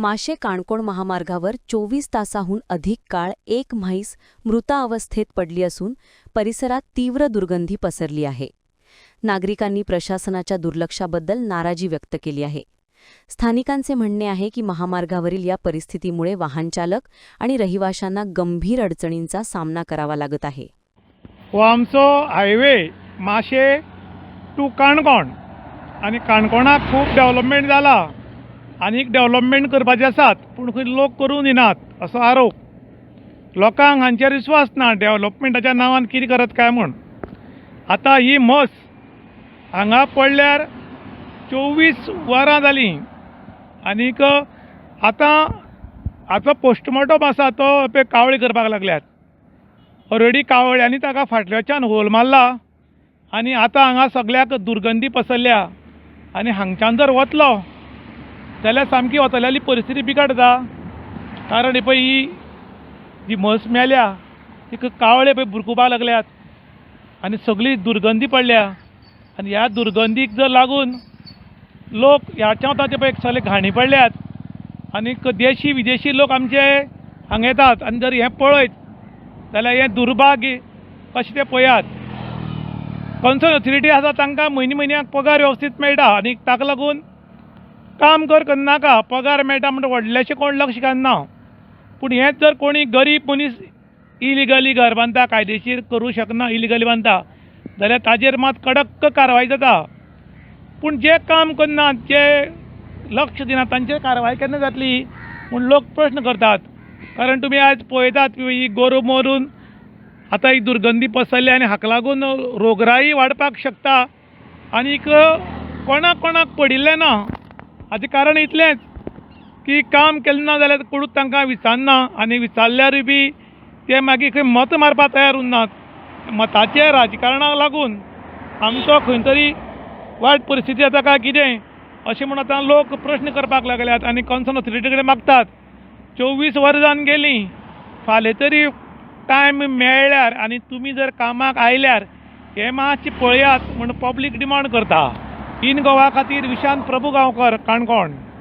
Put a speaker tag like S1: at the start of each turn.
S1: माशे काणकोण महामार्गावर चोवीस तासाहून अधिक काळ एक म्हैस मृतावस्थेत पडली असून परिसरात तीव्र दुर्गंधी पसरली आहे. नागरिकांनी प्रशासनाच्या दुर्लक्षाबद्दल नाराजी व्यक्त केली आहे. स्थानिकांचे म्हणणे आहे की महामार्गावरील या परिस्थितीमुळे वाहनचालक आणि रहिवाशांना गंभीर अडचणींचा सामना करावा लागत आहे.
S2: हो आमचो हायवे माशे टू काणकोण आणि काणकोणाक खूप डेव्हलपमेंट जाला आनीक डेव्हलपमेंट करपाचे आसात पूण खंय लोक करून दिनात असो आरोप. लोकांक हांचेर विस्वास ना डेव्हलपमेंटाच्या नांवान कितें करत काय म्हूण. आतां ही म्हस हांगा पडल्यार चोवीस वरां जालीं. आनीक आतां हाचो पोस्टमॉर्टम आसा तो पे कावळी करपाक लागल्यात. ऑलरेडी कावळ्यांनी ताका फाटल्याच्यान होल मारला. आनी आतां हांगा सगळ्याक दुर्गंधी पसरल्या. आनी हांगच्यान जर वतलो जाल्यार सामकी वतल्याली परिस्थिती बिगडता कारण हे पळय ही जी म्हस मेल्या तिका कावळे पळय भुरकुपाक लागल्यात. आनी सगळी दुर्गंधी पडल्या. आनी ह्या दुर्गंधीक जर लागून लोक ह्याच्या वताचे पळय सगळे घाणी पडल्यात. आनीक देशी विदेशी लोक आमचे हांगा येतात. आनी जर हें पळयत जाल्यार हें दुर्भाग्य कशें तें पळयात? कन्सर्न ऑथॉरिटी आसा तांकां म्हयने म्हयन्याक पगार वेवस्थीत मेळटा. आनी ताका लागून काम कर करनाका पगार मेळटा म्हणटा व्हडलेशें कोण लक्ष घालना पूण हेंच जर कोणी गरीब मनीस इलिगली घर बांदता कायदेशीर करूं शकना इलिगली बांदता जाल्यार ताजेर मात कडक कारवाय जाता पूण जे काम करनात जे लक्ष दिनात तांचेर कारवाय केन्ना जातली म्हूण लोक प्रश्न करतात. कारण तुमी आयज पळयतात की ही गोरू मरून आतां ही दुर्गंधी पसरल्या आनी हाका लागून रोगराई वाडपाक शकता. आनीक कोणाक कोणाक पडिल्लें ना. हाचें कारण इतलेंच की काम केलें ना जाल्यार कोणूच तांकां विचारना आनी विचारल्यारूय बी ते मागीर खंय मत मारपाक तयार उरनात मताचे राजकारणाक लागून आमचो खंय तरी वायट परिस्थिती येता काय कितें? अशें म्हूण आतां लोक प्रश्न करपाक लागल्यात आनी कन्सर्न ऑथॉरिटी कडेन मागतात. चोवीस वरां जावन गेलीं फाल्यां तरी टायम मेळ्ळ्यार आनी तुमी जर कामाक आयल्यार हें मातशें पळयात म्हूण पब्लीक डिमांड करता. इन गोवा खातीर विशांत प्रभू गांवकर काणकोण.